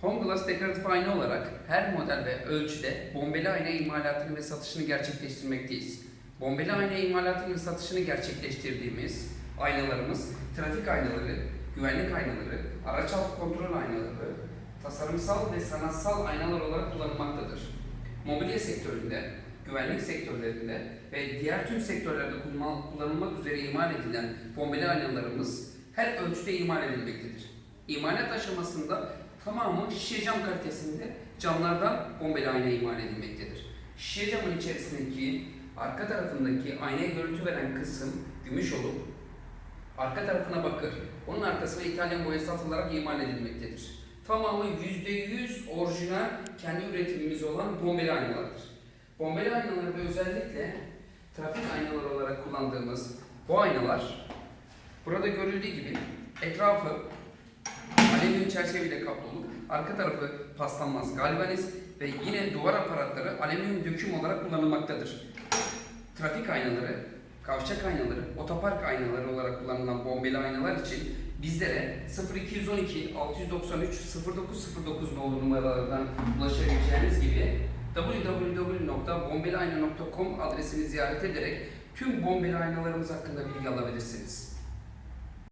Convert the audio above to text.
Home Glass dekoratif ayna olarak her model ve ölçüde bombeli ayna imalatını ve satışını gerçekleştirmekteyiz. Bombeli ayna imalatını ve satışını gerçekleştirdiğimiz aynalarımız trafik aynaları, güvenlik aynaları, araç altı kontrol aynaları, tasarımsal ve sanatsal aynalar olarak kullanılmaktadır. Mobilya sektöründe, güvenlik sektörlerinde ve diğer tüm sektörlerde kullan- kullanılmak üzere imal edilen bombeli aynalarımız her ölçüde imal edilmektedir. İmalat aşamasında tamamı şişe cam kalitesinde camlardan bombeli ayna imal edilmektedir. Şişe camın içerisindeki arka tarafındaki aynaya görüntü veren kısım gümüş olup arka tarafına bakır, onun arkasına İtalyan boyası atılarak imal edilmektedir. Tamamı %100 orijinal kendi üretimimiz olan bombeli aynalardır. Bombeli aynalarda özellikle trafik aynaları olarak kullandığımız bu aynalar burada görüldüğü gibi etrafı alüminyum çerçeveyle kaplı olup arka tarafı paslanmaz galvaniz ve yine duvar aparatları alüminyum döküm olarak kullanılmaktadır. Trafik aynaları, kavşak aynaları, otopark aynaları olarak kullanılan bombeli aynalar için bizlere 0212 693 0909 nolu numaralardan ulaşabileceğiniz gibi www.bombeliayna.com adresini ziyaret ederek tüm bombeli aynalarımız hakkında bilgi alabilirsiniz.